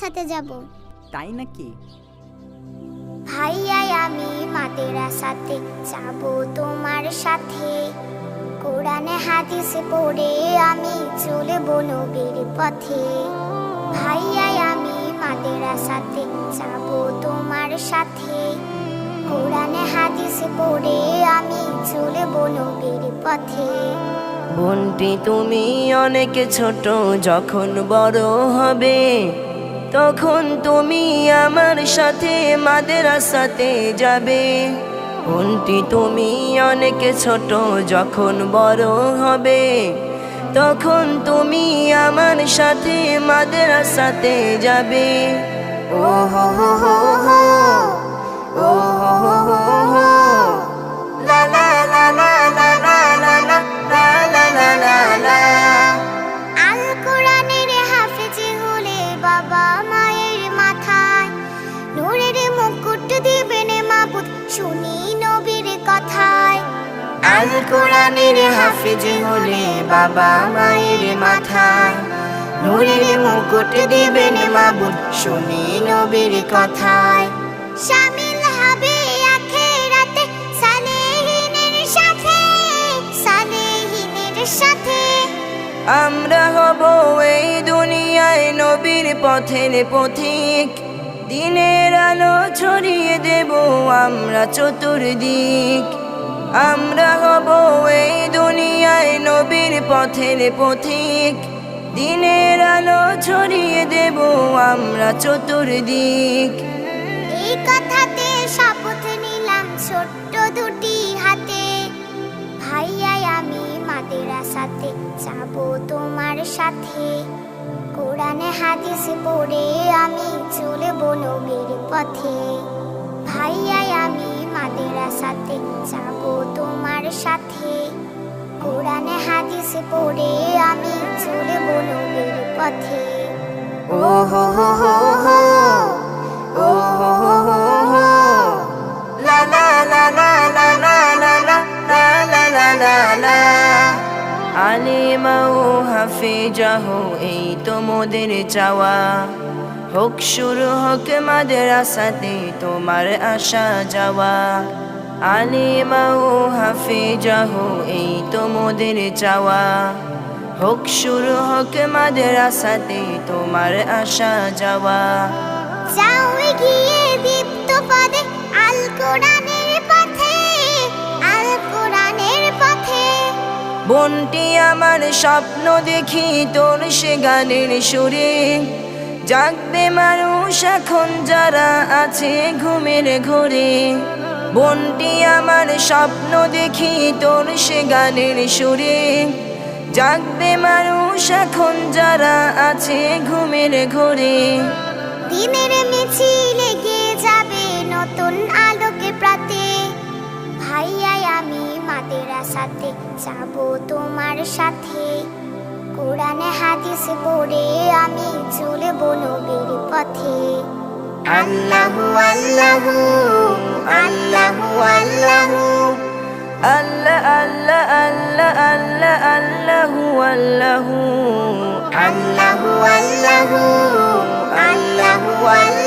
সাথে যাব। তাই নাকি? ভাইয়াই আমি মাদ্রাসাতে যাব তোমার সাথে। কোরআনে হাদিসে পড়ে আমি চলব নবীর পথে। ভাইয়াই আমি মাদ্রাসাতে যাব তোমার সাথে। কোরআনে হাদিসে পড়ে আমি চলব নবীর পথে। বোনটি তুমি অনেক ছোট যখন বড় হবে তখন তুমি আমার সাথে মাদ্রাসাতে যাবে। কোনটি তুমি অনেক ছোট, যখন বড় হবে, তখন তুমি আমার সাথে মাদ্রাসাতে যাবে। ও হো হো হো হো ও হো হো শুনি নবীর কথায়। আল কোরআনের হাফিজ হলে বাবা মায়ের মাথায়। নূরের মুকুট দিবেন মাবুদ, শুনি নবীর কথায়। শামিল হবে আখেরাতে সালেহিনের সাথে সালেহিনের সাথে। আমরা হব এই দুনিয়ায় নবীর পথের পথিক দিনের আলো ছড়িয়ে দেব আমরা চতুর্দিক। আমরা হব এই দুনিয়ায় নবীর পথের পথিক। দিনের আলো ছড়িয়ে দেব আমরা চতুর্দিক। এই কথাতে শপথ নিলাম ছোট্ট দুটি হাতে। ভাইয়াই আমি মাদ্রাসাতে যাব তোমার সাথে। কোরআনে হাদিস পড়ে আমি চলব নবীর পথে ভাইয়াই আমি মাদ্রাসাতে যাব তোমার সাথে কোরআনে হাদিস পড়ে আমি চলব নবীর পথে ও হো হো হো হো ও হো হো হো হো লা লা লা লা লা লা লা লা লা লা লা লা লা আলিমা ও হাফিজাহ এই তো মোদের চাওয়া হোক শুরু হোক মাদ্রাসাতে তোমার আসা যাওয়া। আলিমা ও হাফিজাহ এই তো মোদের চাওয়া। হোক শুরু হোক মাদ্রাসাতে তোমার আসা যাওয়া। যাও গিয়ে দীপ্ত পদে আল কোরআনের পথে আল কোরআনের পথে। বোনটি আমার স্বপ্ন দেখি তোর সে গানের সুরে। জাগবে মানুষ এখন যারা আছে ঘুমের ঘরে। বোনটি আমার স্বপ্ন দেখি তোর সে গানের সুরে। জাগবে মানুষ এখন যারা আছে ঘুমের ঘরে। দিনের মিছিলে গিয়ে যাবে নতুন আলোকে প্রাতে। ভাইয়াই আমি মাদের সাথে যাব তোমার সাথে। হাদিস পড়ে আমি চলব নবীর পথে। আল্লাহু আল্লাহু আল্লাহু আল্লাহু। আল্লাহ আল্লাহ আল্লাহ আল্লাহ আল্লাহু আল্লাহু। আল্লাহু আল্লাহু আল্লাহু আল্লাহু।